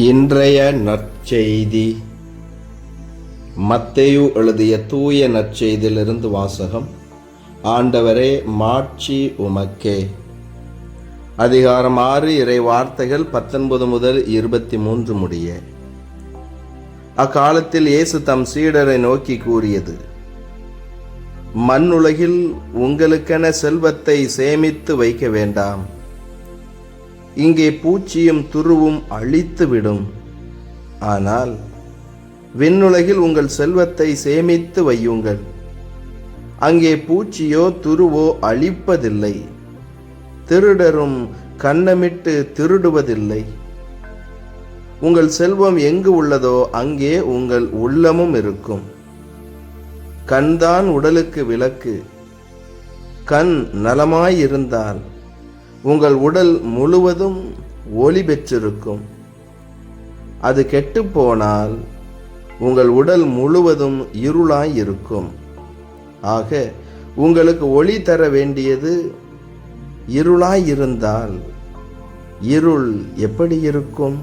இன்றைய நற்செய்தி. மத்தேயு எழுதிய தூய நற்செய்தியிலிருந்து வாசகம். ஆண்டவரே மாட்சி உமக்கே. அதிகாரம் ஆறு இறை வார்த்தைகள் பத்தொன்பது முதல் இருபத்தி மூன்று முடிய. அக்காலத்தில் இயேசு தம் சீடரை நோக்கி கூறியது மண்ணுலகில் உங்களுக்கென செல்வத்தை சேமித்து வைக்க வேண்டாம். இங்கே பூச்சியும் துருவும் அழித்துவிடும். ஆனால் விண்ணுலகில் உங்கள் செல்வத்தை சேமித்து வையுங்கள். அங்கே பூச்சியோ துருவோ அழிப்பதில்லை. திருடரும் கண்ணமிட்டு திருடுவதில்லை. உங்கள் செல்வம் எங்கு உள்ளதோ அங்கே உங்கள் உள்ளமும் இருக்கும். கண்தான் உடலுக்கு விளக்கு. கண் நலமாயிருந்தால் உங்கள் உடல் முழுவதும் ஒளி பெற்றிருக்கும். அது கெட்டுப்போனால் உங்கள் உடல் முழுவதும் இருளாய் இருக்கும் ஆக உங்களுக்கு ஒளி தர வேண்டியது இருளாய் இருந்தால் இருள் எப்படி இருக்கும்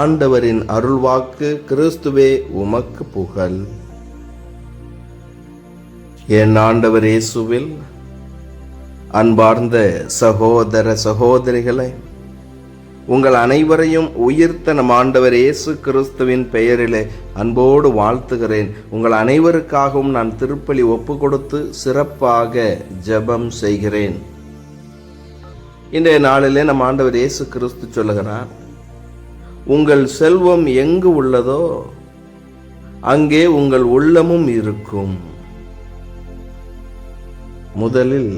ஆண்டவரின் அருள்வாக்கு கிறிஸ்துவே உமக்கு புகழ். என் ஆண்டவர் இயேசுவில் அன்பார்ந்த சகோதர சகோதரிகளை உங்கள் அனைவரையும் உயிர்த்த நம் ஆண்டவர் இயேசு கிறிஸ்துவின் பெயரிலே அன்போடு வாழ்த்துகிறேன். உங்கள் அனைவருக்காகவும் நான் திருப்பலி ஒப்பு கொடுத்து சிறப்பாக ஜெபம் செய்கிறேன். இன்றைய நாளிலே நம் ஆண்டவர் இயேசு கிறிஸ்து சொல்லுகிறார் உங்கள் செல்வம் எங்கு உள்ளதோ அங்கே உங்கள் உள்ளமும் இருக்கும். முதலில்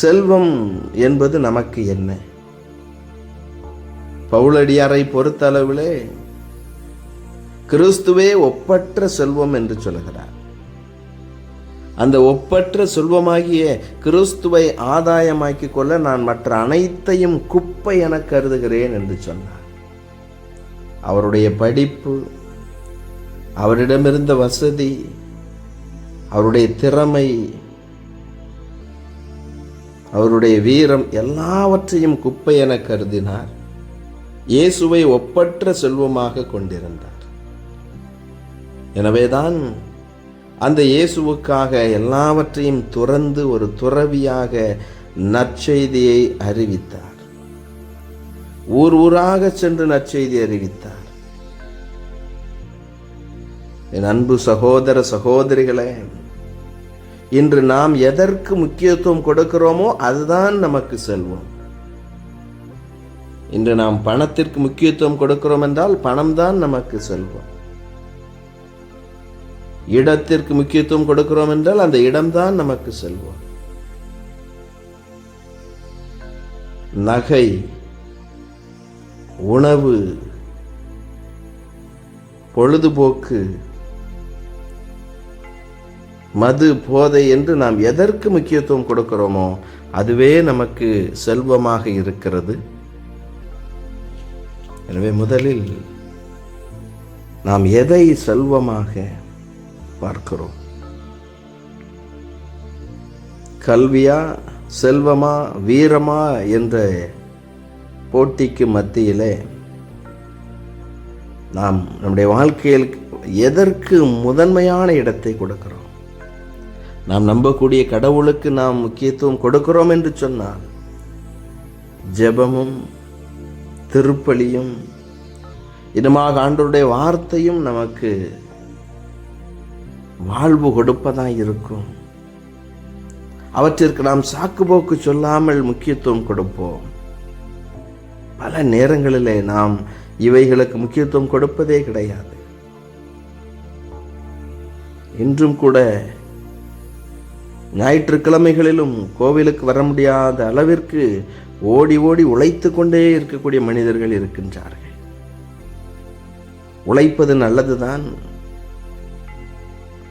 செல்வம் என்பது நமக்கு என்ன? பவுலடியாரை பொறுத்தளவிலே கிறிஸ்துவே ஒப்பற்ற செல்வம் என்று சொல்கிறார் அந்த ஒப்பற்ற செல்வமாகிய கிறிஸ்துவை ஆதாயமாக்கிக் கொள்ள நான் மற்ற அனைத்தையும் குப்பை என கருதுகிறேன் என்று சொன்னார். அவருடைய படிப்பு அவரிடமிருந்த வசதி அவருடைய திறமை அவருடைய வீரம் எல்லாவற்றையும் குப்பை என கருதினார். இயேசுவை ஒப்பற்ற செல்வமாக கொண்டிருந்தார். எனவேதான் அந்த இயேசுவுக்காக எல்லாவற்றையும் துறந்து ஒரு துறவியாக நற்செய்தியை அறிவித்தார். ஊர் ஊராக சென்று நற்செய்தி அறிவித்தார். என் அன்பு சகோதர சகோதரிகளே இன்று நாம் எதற்கு முக்கியத்துவம் கொடுக்கிறோமோ அதுதான் நமக்கு செல்வம். இன்று நாம் பணத்திற்கு முக்கியத்துவம் கொடுக்கிறோம் என்றால் பணம் தான் நமக்கு செல்வம். இடத்திற்கு முக்கியத்துவம் கொடுக்கிறோம் என்றால் அந்த இடம்தான் நமக்கு செல்வம். நகை உணவு பொழுதுபோக்கு மது போதை என்று நாம் எதற்கு முக்கியத்துவம் கொடுக்கிறோமோ அதுவே நமக்கு செல்வமாக இருக்கிறது. எனவே முதலில் நாம் எதை செல்வமாக பார்க்கிறோம்? கல்வியா செல்வமா வீரமா என்ற போட்டிக்கு மத்தியிலே நாம் நம்முடைய வாழ்க்கையில் எதற்கு முதன்மையான இடத்தை கொடுக்கிறோம்? நாம் நம்பக்கூடிய கடவுளுக்கு நாம் முக்கியத்துவம் கொடுக்கிறோம் என்று சொன்னால் ஜெபமும் திருப்பலியும் இனமாக ஆண்டருடைய வார்த்தையும் நமக்கு வாழ்வு கொடுப்பதாக இருக்கும். அவற்றிற்கு நாம் சாக்குப்போக்கு சொல்லாமல் முக்கியத்துவம் கொடுப்போம். பல நேரங்களிலே நாம் இவைகளுக்கு முக்கியத்துவம் கொடுப்பதே கிடையாது. இன்றும் கூட ஞாயிற்றுக்கிழமைகளிலும் கோவிலுக்கு வர முடியாத அளவிற்கு ஓடி ஓடி உழைத்து கொண்டே இருக்கக்கூடிய மனிதர்கள் இருக்கின்றார்கள். உழைப்பது நல்லதுதான்.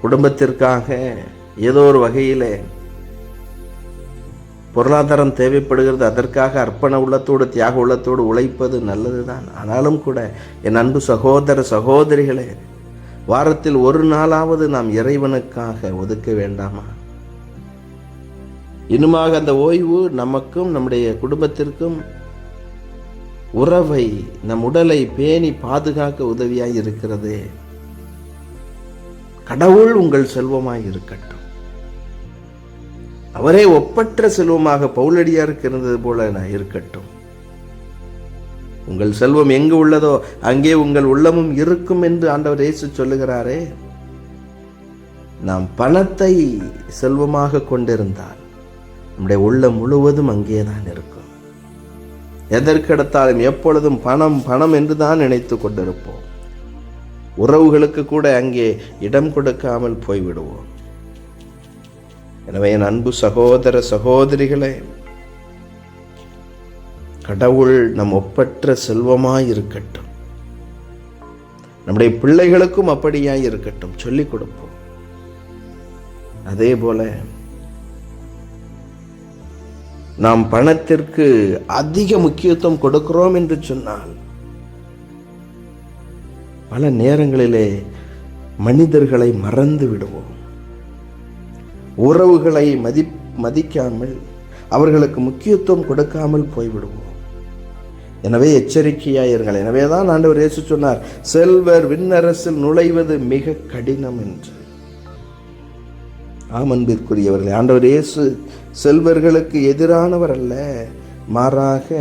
குடும்பத்திற்காக ஏதோ ஒரு வகையில் பொருளாதாரம் தேவைப்படுகிறது அதற்காக அர்ப்பண உள்ளத்தோடு தியாக உள்ளத்தோடு உழைப்பது நல்லதுதான். ஆனாலும் கூட என் அன்பு சகோதர சகோதரிகளே வாரத்தில் ஒரு நாளாவது நாம் இறைவனுக்காக ஒதுக்க வேண்டாமா? இன்னுமாக அந்த ஓய்வு நமக்கும் நம்முடைய குடும்பத்திற்கும் உறவை நம் உடலை பேணி பாதுகாக்க உதவியாய் இருக்கிறது. கடவுள் உங்கள் செல்வமாய் இருக்கட்டும். அவரே ஒப்பற்ற செல்வமாக பவுலடியாருக்கு இருந்தது போல நான் இருக்கட்டும். உங்கள் செல்வம் எங்கு உள்ளதோ அங்கே உங்கள் உள்ளமும் இருக்கும் என்று ஆண்டவர் இயேசு சொல்லுகிறாரே. நாம் பணத்தை செல்வமாக கொண்டிருந்தால் நம்முடைய உள்ளம் முழுவதும் அங்கேதான் இருக்கும். எதற்கெடுத்தாலும் எப்பொழுதும் பணம் பணம் என்று தான் நினைத்து கொண்டிருப்போம். உறவுகளுக்கு கூட அங்கே இடம் கொடுக்காமல் போய்விடுவோம். எனவே என் அன்பு சகோதர சகோதரிகளே கடவுள் நம் ஒப்பற்ற செல்வமாய் இருக்கட்டும். நம்முடைய பிள்ளைகளுக்கும் அப்படியாய் இருக்கட்டும் சொல்லிக் கொடுப்போம். அதே போல நாம் பணத்திற்கு அதிக முக்கியத்துவம் கொடுக்கிறோம் என்று சொன்னால் பல நேரங்களிலே மனிதர்களை மறந்து விடுவோம். உறவுகளை மதி மதிக்காமல் அவர்களுக்கு முக்கியத்துவம் கொடுக்காமல் போய்விடுவோம். எனவே எச்சரிக்கையாயிருங்கள். எனவே தான் ஆண்டவர் இயேசு சொன்னார் செல்வர் விண்ணரசில் நுழைவது மிக கடினம் என்று. ஆமன்பிற்குரியவர்களே ஆண்டவர் இயேசு செல்வர்களுக்கு எதிரானவர் அல்ல. மாறாக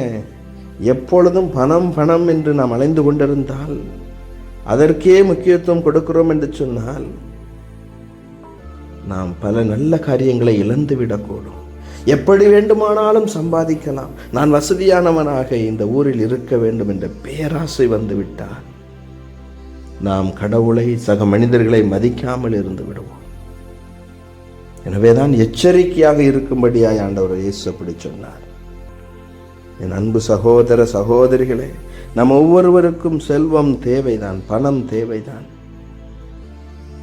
எப்பொழுதும் பணம் பணம் என்று நாம் அலைந்து கொண்டிருந்தால் அதற்கே முக்கியத்துவம் கொடுக்கிறோம் என்று சொன்னால் நாம் பல நல்ல காரியங்களை இழந்து விடக்கூடும். எப்படி வேண்டுமானாலும் சம்பாதிக்கலாம். நான் வசதியானவனாக இந்த ஊரில் இருக்க வேண்டும் என்ற பேராசை வந்து விட்டால் நாம் கடவுளை சக மனிதர்களை மதிக்காமல் இருந்து விடுவோம். எனவே தான் எச்சரிக்கையாக இருக்கும்படியாய் ஆண்டவர் இயேசு அப்படி சொன்னார். என் அன்பு சகோதர சகோதரிகளே நம் ஒவ்வொருவருக்கும் செல்வம் தேவைதான் பணம் தேவைதான்.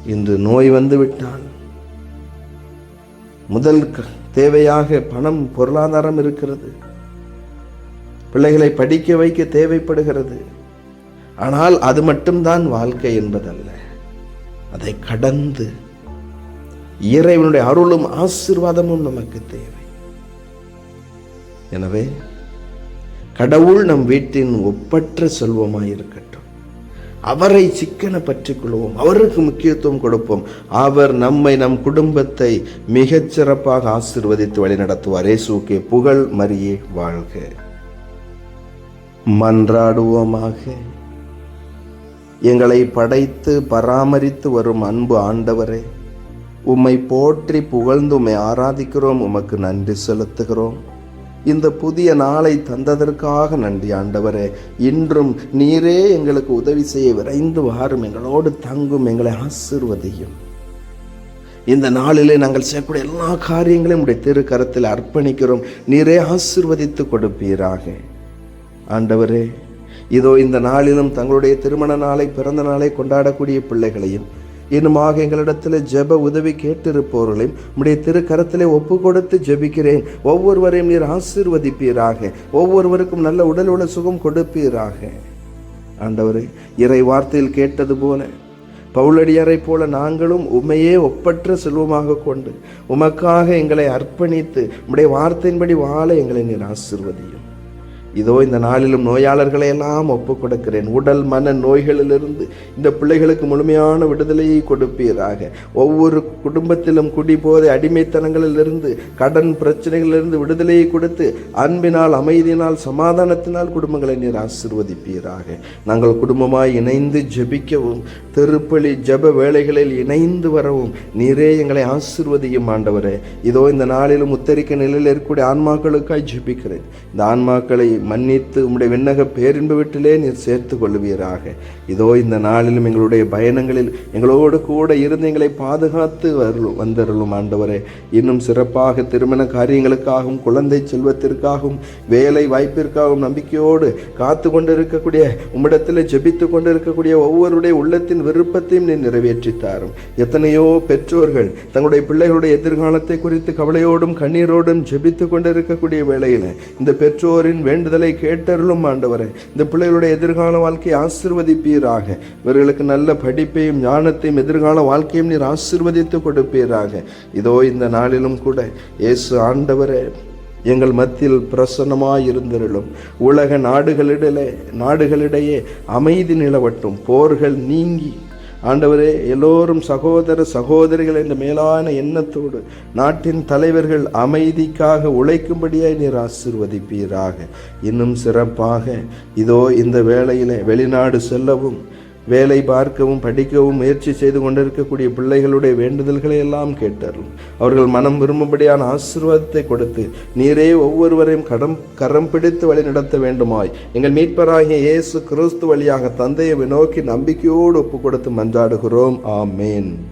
இன்று நோய் வந்து விட்டால் முதல் க- தேவையாக பணம் பொருளாதாரம் இருக்கிறது. பிள்ளைகளை படிக்க வைக்க தேவைப்படுகிறது. ஆனால் அது மட்டும்தான் வாழ்க்கை என்பதல்ல. அதை கடந்து இறைவனுடைய அருளும் ஆசீர்வாதமும் நமக்கு தேவை. எனவே கடவுள் நம் வீட்டின் ஒப்பற்ற செல்வமாய் இருக்கட்டும் அவரை சிக்கன பற்றிக் கொள்வோம் அவருக்கு முக்கியத்துவம் கொடுப்போம். அவர் நம்மை நம் குடும்பத்தை மிகச் சிறப்பாக ஆசீர்வதித்து வழிநடத்துவார். ஏசுக்கே புகழ் மரியே வாழ்க. மன்றாடுவோமாக. எங்களை படைத்து பராமரித்து வரும் அன்பு ஆண்டவரே உம்மை போற்றி புகழ்ந்து உம்மை ஆராதிக்கிறோம் உமக்கு நன்றி செலுத்துகிறோம். இந்த புதிய நாளை தந்ததற்காக நன்றி ஆண்டவரே. இன்றும் நீரே எங்களுக்கு உதவி செய்ய விரைந்து வாரும் எங்களோடு தங்கும் எங்களை ஆசிர்வதியும். இந்த நாளிலே நாங்கள் செய்யக்கூடிய எல்லா காரியங்களையும் உடைய திருக்கரத்தில் அர்ப்பணிக்கிறோம். நீரே ஆசிர்வதித்து கொடுப்பீராக. ஆண்டவரே இதோ இந்த நாளிலும் தங்களுடைய திருமண நாளை பிறந்த நாளை கொண்டாடக்கூடிய பிள்ளைகளையும் இன்னுமாக எங்களிடத்தில் ஜெப உதவி கேட்டிருப்பவர்களையும் உம்முடைய திருக்கரத்திலே ஒப்பு கொடுத்து ஜெபிக்கிறேன். ஒவ்வொருவரையும் நீர் ஆசீர்வதிப்பீராக. ஒவ்வொருவருக்கும் நல்ல உடல் உள்ள சுகம் கொடுப்பீராக. ஆண்டவரே இறை வார்த்தையில் கேட்டது போல பவுலடியாரைப் போல நாங்களும் உமையே ஒப்பற்ற செல்வமாக கொண்டு உமக்காக எங்களை அர்ப்பணித்து உம்முடைய வார்த்தையின்படி வாழ எங்களை நீர் ஆசிர்வதியும். இதோ இந்த நாளிலும் நோயாளர்களை எல்லாம் ஒப்புக் கொடுக்கிறேன் உடல் மன நோய்களிலிருந்து இந்த பிள்ளைகளுக்கு முழுமையான விடுதலையை கொடுப்பீராக. ஒவ்வொரு குடும்பத்திலும் குடிபோதை அடிமைத்தனங்களிலிருந்து கடன் பிரச்சனைகளிலிருந்து விடுதலையை கொடுத்து அன்பினால் அமைதியினால் சமாதானத்தினால் குடும்பங்களை நீர் ஆசிர்வதிப்பீராக. நாங்கள் குடும்பமாய் இணைந்து ஜெபிக்கவும் திருப்பலி ஜெப வேலைகளில் இணைந்து வரவும் நீரே எங்களை ஆசிர்வதியும் ஆண்டவரே. இதோ இந்த நாளிலும் உத்தரிக்க நிலையில் இருக்கக்கூடிய ஆன்மாக்களுக்காய் ஜெபிக்கிறேன். இந்த ஆன்மாக்களை மன்னித்து உம்முடைய விண்ணக பேரின்ப வீட்டிலே நீர் சேர்த்து கொள்வீராக இதோ இந்த நாளிலும் எங்களுடைய பயணங்களில் எங்களோடு கூட இருந்து எங்களை பாதுகாத்து வரலும் வந்தருளும் ஆண்டவரே. இன்னும் சிறப்பாக திருமண காரியங்களுக்காகவும் குழந்தை செல்வத்திற்காகவும் வேலை வாய்ப்பிற்காகவும் நம்பிக்கையோடு காத்து கொண்டிருக்கக்கூடிய உம்மிடத்தில் ஜெபித்து கொண்டிருக்கக்கூடிய ஒவ்வொருடைய உள்ளத்தின் விருப்பத்தையும் நீ நிறைவேற்றி தாரும் எத்தனையோ பெற்றோர்கள் தங்களுடைய பிள்ளைகளுடைய எதிர்காலத்தை குறித்து கவலையோடும் கண்ணீரோடும் ஜெபித்து கொண்டிருக்கக்கூடிய வேளையில் இந்த பெற்றோரின் வேண்டுதல் கேட்டருளும் ஆண்டவரே. இந்த பிள்ளைகளுடைய எதிர்கால வாழ்க்கையை ஆசிர்வதிப்பீராக. இவர்களுக்கு நல்ல படிப்பையும் ஞானத்தையும் எதிர்கால வாழ்க்கையும் நீர் ஆசிர்வதித்து கொடுப்பீராக. இதோ இந்த நாளிலும் கூட இயேசு ஆண்டவரே எங்கள் மத்தியில் பிரசன்னமாய் இருந்திருளும். உலக நாடுகளிடையே நாடுகளிடையே அமைதி நிலவட்டும். போர்கள் நீங்கி ஆண்டவரே எல்லோரும் சகோதர சகோதரிகள் என்ற மேலான எண்ணத்தோடு நாட்டின் தலைவர்கள் அமைதிக்காக உழைக்கும்படியாய் நீர் ஆசிர்வதிப்பீராக. இன்னும் சிறப்பாக இதோ இந்த வேளையிலே வெளிநாடு செல்லவும் வேலை பார்க்கவும் படிக்கவும் முயற்சி செய்து கொண்டிருக்கக்கூடிய பிள்ளைகளுடைய வேண்டுதல்களை எல்லாம் கேட்டார்கள் அவர்கள் மனம் விரும்பும்படியான ஆசீர்வாதத்தை கொடுத்து நீரே ஒவ்வொருவரையும் கடம் கரம் பிடித்து வழி நடத்த வேண்டுமாய். எங்கள் மீட்பராகிய இயேசு கிறிஸ்து வழியாக தந்தையை நோக்கி நம்பிக்கையோடு ஒப்பு கொடுத்து மன்றாடுகிறோம். ஆமேன்.